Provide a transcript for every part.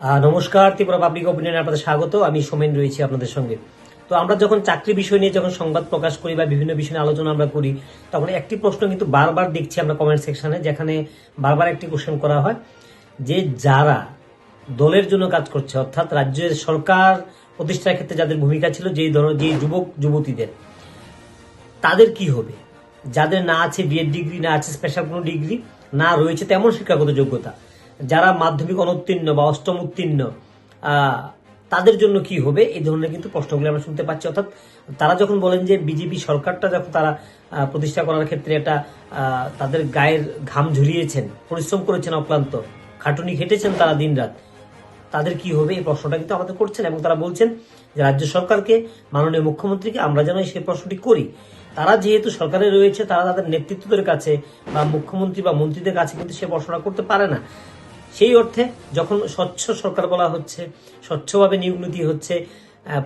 নমস্কার, ত্রিপুরা পাবলিক অপিনিয়নে আপনাদের স্বাগত। আমি সোমেন রয়েছি আপনাদের সঙ্গে। তো আমরা যখন চাকরি বিষয় নিয়ে যখন সংবাদ প্রকাশ করি বা বিভিন্ন বিষয় আলোচনা আমরা করি, তখন একটি প্রশ্ন কিন্তু বারবার দেখছি আমরা কমেন্ট সেকশনে যেখানে বারবার একটি কোশ্চেন করা হয় যে যারা দলের জন্য কাজ করছে, অর্থাৎ রাজ্যের সরকার প্রতিষ্ঠার ক্ষেত্রে যাদের ভূমিকা ছিল, যেই ধরনের যে যুবক, যুবতীদের, তাদের কি হবে? যাদের না আছে বিএড ডিগ্রি না আছে স্পেশাল কোনো ডিগ্রি না রয়েছে তেমন শিক্ষাগত যোগ্যতা যারা মাধ্যমিক অনুত্তীর্ণ বা অষ্টম উত্তীর্ণ তাদের জন্য কি হবে? এই ধরনের কিন্তু প্রশ্নগুলি আমরা শুনতে পাচ্ছি। অর্থাৎ তারা যখন বলেন যে বিজেপি সরকারটা যখন তারা প্রতিষ্ঠা করার ক্ষেত্রে একটা তাদের গায়ের ঘাম ঝুলিয়েছেন, পরিশ্রম করেছেন অক্লান্ত, খাটুনি খেটেছেন তারা দিনরাত, তাদের কি হবে? এই প্রশ্নটা কিন্তু আমাদের করছেন এবং তারা বলছেন যে রাজ্য সরকারকে, মাননীয় মুখ্যমন্ত্রীকে আমরা যেন সেই প্রশ্নটি করি। তারা যেহেতু সরকারে রয়েছে, তারা তাদের নেতৃত্বদের কাছে বা মুখ্যমন্ত্রী বা মন্ত্রীদের কাছে কিন্তু সে প্রশ্নটা করতে পারে না। সেই অর্থে যখন স্বচ্ছ সরকার বলা হচ্ছে, স্বচ্ছভাবে নিয়োগ নীতি হচ্ছে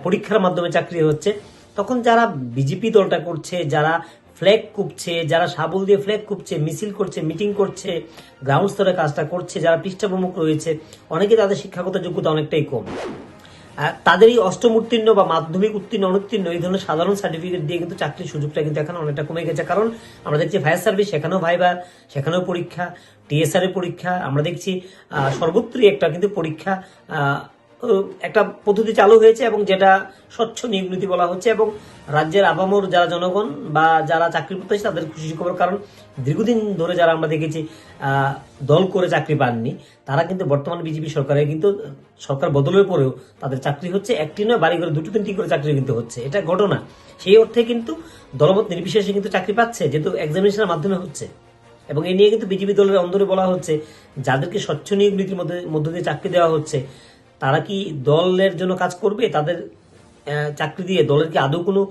পরীক্ষার মাধ্যমে চাকরি হচ্ছে, তখন যারা বিজেপি দলটা করছে, যারা ফ্ল্যাগ কুপছে, যারা সাবল দিয়ে ফ্ল্যাগ কুপছে, মিছিল করছে, মিটিং করছে, গ্রাউন্ড স্তরে কাজটা করছে, যারা পৃষ্ঠপ্রমুখ রয়েছে, অনেকে তাদের শিক্ষাগত যোগ্যতা অনেকটাই কম। তাদের এই অষ্টম উত্তীর্ণ বা মাধ্যমিক উত্তীর্ণ, অনুত্তীর্ণ, এই ধরনের সাধারণ সার্টিফিকেট দিয়ে কিন্তু চাকরির সুযোগটা কিন্তু এখন অনেকটা কমে গেছে। কারণ আমরা দেখছি ফায়ার সার্ভিস সেখানেও ভাইবা সেখানেও পরীক্ষা টিএসআর এর পরীক্ষা, আমরা দেখছি সর্বত্রই একটা কিন্তু পরীক্ষা একটা পদ্ধতি চালু হয়েছে এবং যেটা স্বচ্ছ নিয়োগ নীতি বলা হচ্ছে এবং রাজ্যের আবামর যারা জনগণ বা যারা চাকরি প্রত্যাশী তাদের খুশি খবর, কারণ দীর্ঘদিন ধরে যারা আমরা দেখেছি দল করে চাকরি পাননি, তারা কিন্তু বর্তমান বিজেপি সরকারে কিন্তু সরকার বদলের পরেও তাদের চাকরি হচ্ছে একটি নয়, বাড়ি করে দুটো তিনটি করে চাকরি কিন্তু হচ্ছে। এটা ঘটনা। সেই অর্থে কিন্তু দলমত নির্বিশেষে কিন্তু চাকরি পাচ্ছে, যেহেতু এক্সামিনেশনের মাধ্যমে হচ্ছে। এবং এই নিয়ে কিন্তু বিজেপি দলের অন্দরে বলা হচ্ছে, যাদেরকে স্বচ্ছ নিয়োগ নীতির মধ্যে, মধ্য দিয়ে চাকরি দেওয়া হচ্ছে তারা কি দলের জন্য কাজ করবে? তাদের চাকরি দিয়ে দলের কি আদৌ কোনো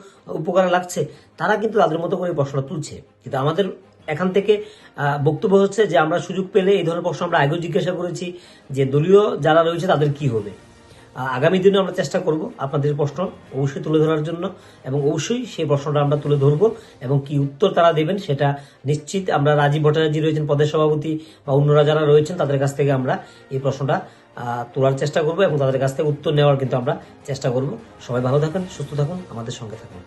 উপকার লাগছে? তারা কিন্তু তাদের মতো করে প্রশ্নটা তুলছে। কিন্তু আমাদের এখান থেকে বক্তব্য হচ্ছে যে আমরা সুযোগ পেলে এই ধরনের প্রশ্ন আমরা আগেও জিজ্ঞাসা করেছি যে দলীয় যারা রয়েছে তাদের কি হবে? আগামী দিনে আমরা চেষ্টা করব আপনাদের প্রশ্ন অবশ্যই তুলে ধরার জন্য এবং অবশ্যই সেই প্রশ্নটা আমরা তুলে ধরব এবং কি উত্তর তারা দেবেন সেটা নিশ্চিত আমরা রাজীব ভট্টাচার্য রয়েছেন পদের সভাপতি বা অন্যরা যারা রয়েছেন তাদের কাছ থেকে আমরা এই প্রশ্নটা তোলার চেষ্টা করব এবং তাদের কাছ থেকে উত্তর নেওয়ার কিন্তু আমরা চেষ্টা করব। সবাই ভালো থাকুন, সুস্থ থাকুন, আমাদের সঙ্গে থাকুন।